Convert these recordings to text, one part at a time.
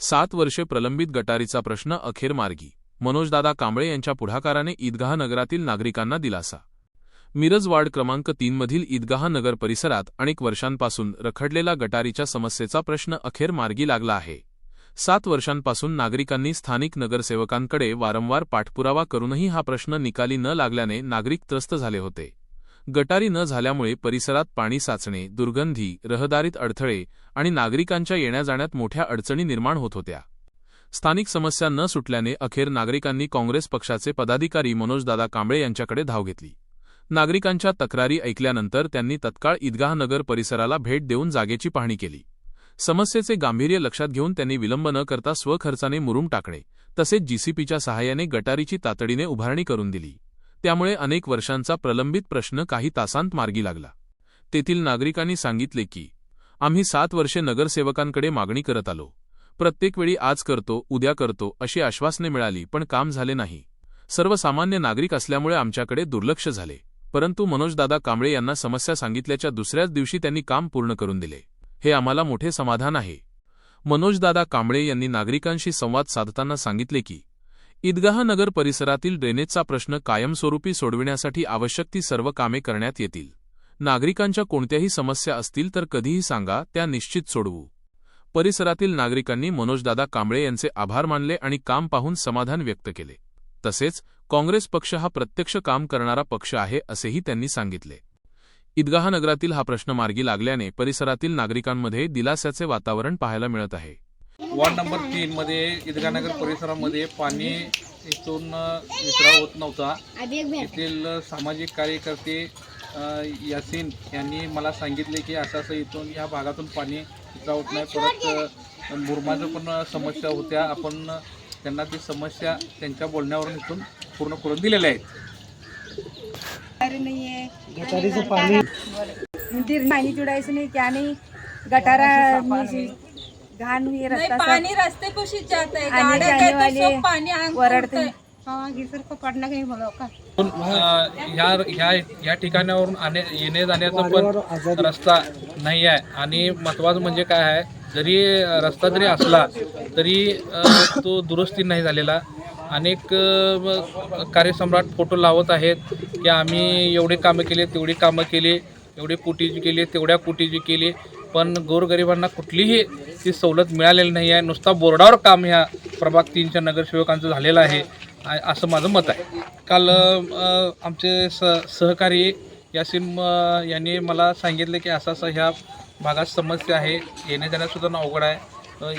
सात वर्षे प्रलंबित गटारीचा प्रश्न अखेर मार्गी. मनोजदादा कांबळे यांच्या पुढाकाराने ईदगाह नगरातील नागरिकांना दिलासा. मिरज वार्ड क्रमांक तीनमधील ईदगाह नगर परिसरात अनेक वर्षांपासून रखडलेला गटारीच्या समस्येचा प्रश्न अखेर मार्गी लागला आहे. सात वर्षांपासून नागरिकांनी स्थानिक नगरसेवकांकडे वारंवार पाठपुरावा करूनही हा प्रश्न निकाली न लागल्याने नागरिक त्रस्त झाले होते. गटारी न झाल्यामुळे परिसरात पाणी साचणे दुर्गंधी रहदारीत अडथळे आणि नागरिकांच्या येण्याजाण्यात मोठ्या अडचणी निर्माण होत होत्या. स्थानिक समस्या न सुटल्याने अखेर नागरिकांनी काँग्रेस पक्षाचे पदाधिकारी मनोजदादा कांबळे यांच्याकडे धाव घेतली. नागरिकांच्या तक्रारी ऐकल्यानंतर त्यांनी तत्काळ ईदगाह नगर परिसराला भेट देऊन जागेची पाहणी केली. समस्येचे गांभीर्य लक्षात घेऊन त्यांनी विलंब न करता स्वखर्चाने मुरुम टाकणे तसेच जीसीपीच्या सहाय्याने गटारीची तातडीने उभारणी करून दिली. त्यामुळे अनेक वर्षांचा प्रलंबित प्रश्न काही तासांत मार्गी लागला. तेथील नागरिकांनी सांगितले की आम्ही सात वर्षे नगरसेवकांकडे मागणी करत आलो. प्रत्येक वेळी आज करतो उद्या करतो अशी आश्वासने मिळाली पण काम झाले नाही. सर्वसामान्य नागरिक असल्यामुळे आमच्याकडे दुर्लक्ष झाले. परंतु मनोजदादा कांबळे यांना समस्या सांगितल्याच्या दुसऱ्याच दिवशी त्यांनी काम पूर्ण करून दिले. हे आम्हाला मोठे समाधान आहे. मनोजदादा कांबळे यांनी नागरिकांशी संवाद साधताना सांगितले की ईदगाह नगर परिसरातील ड्रेनेजचा प्रश्न कायमस्वरूपी सोडविण्यासाठी आवश्यक ती सर्व कामे करण्यात येतील. नागरिकांच्या कोणत्याही समस्या असतील तर कधीही सांगा त्या निश्चित सोडवू. परिसरातील नागरिकांनी मनोजदादा कांबळे यांचे आभार मानले आणि काम पाहून समाधान व्यक्त केले. तसेच काँग्रेस पक्ष हा प्रत्यक्ष काम करणारा पक्ष आहे असेही त्यांनी सांगितले. ईदगाह नगरातील हा प्रश्न मार्गी लागल्याने परिसरातील नागरिकांमध्ये दिलासाचे वातावरण पाहायला मिळत आहे. वार्ड नंबर तीन मध्ये ईदगानगर परिसरामध्ये पाणी इथून वितरा होत नव्हता. येथील सामाजिक कार्यकर्ते यासीन यांनी मला सांगितले की असं असं इथून या भागातून पाणी वितरा होत नाही. परत मुरमाचं पण समस्या होत्या. आपण त्यांना ती समस्या त्यांच्या बोलण्यावरून इथून पूर्ण करून दिलेल्या आहेत. पाणी. जुड़ाइस नहीं क्या नहीं गटारा नहीं रास्ता पानी सब रास्ते पे शीत जाता है आने गाड़ियाँ सब आंख वरड़ते है। गिरसर को पढ़ना कहीं बोलो का? पण, अ, ह्या ह्या या ठिकाणावरून आणे येणे जाण्याचा पण रस्ता नाही आहे. आणि महत्त्वाचं म्हणजे काय आहे जरी रस्ता जरी असला तरी अ, तो दुरुस्ती नाही झालेला. अनेक अ, कार्यसम्राट फोटो लावत आहेत की आम्ही एवढे कामं केले तेवढी कामं केली एवढी कोटीची केली तेवढ्या कोटीची केली. पण गोरगरिबांना कुठलीही ती सवलत मिळालेली नाही आहे. नुसता बोर्डावर काम ह्या प्रभाग तीनच्या नगरसेवकांचं झालेलं आहे. असं माझं मत आहे. काल आमचे स सहकारी यासिम यांनी मला सांगितले की असं असं ह्या भागात समस्या आहे. येण्या जाण्यासुद्धा अवघड आहे.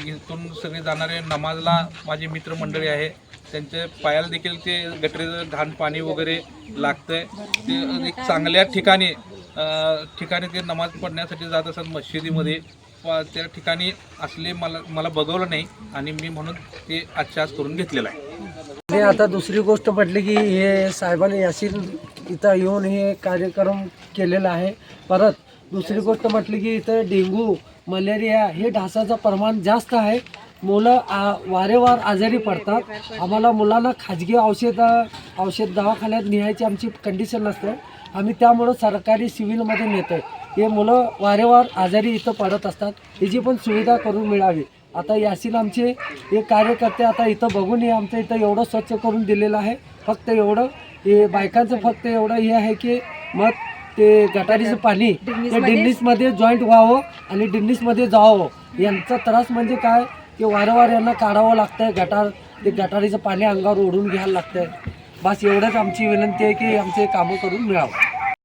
इथून सगळे जाणारे नमाजला माझे मित्रमंडळी आहे. त्यांचे पायाला देखील ते गटरीचं घाण पाणी वगैरे लागतंय. ते एक चांगल्या ठिकाणी ठिकाणी ते नमाज पडण्यासाठी जात असतात मशिदीमध्ये. त्या ठिकाणी असले मला मला बघवलं नाही आणि मी म्हणून ते आजच्या आज करून घेतलेलं आहे. आणि आता दुसरी गोष्ट म्हटली की हे साहेबांनी यासीन इथं येऊन हे कार्यक्रम केलेला आहे. परत दुसरी गोष्ट म्हटली की इथं डेंगू मलेरिया हे ढासाचं प्रमाण जास्त आहे. मुलं आ वारेवार आजारी पडतात. आम्हाला मुलांना खाजगी औषध औषध दवाखान्यात न्यायची आमची कंडिशन नसते. आम्ही त्यामुळं सरकारी सिव्हिलमध्ये नेतो हे मुलं वारेवार आजारी इथं पडत असतात. याची पण सुविधा करून मिळावी. आता यासीन आमचे हे कार्यकर्ते आता इथं बघून हे आमचं इथं एवढं स्वच्छ करून दिलेलं आहे. फक्त एवढं हे बायकांचं फक्त एवढं हे आहे की मग ते गटारीचं पाणी ते डिन्नीसमध्ये जॉईंट व्हावं आणि डिन्नीसमध्ये जावं. यांचा त्रास म्हणजे काय? की वारंवार यांना काढावं लागतंय गटार ते गटारीचं पाणी अंगावर ओढून घ्यायला लागतंय. बस एवढंच आमची विनंती आहे की आमचे कामं करून मिळावं.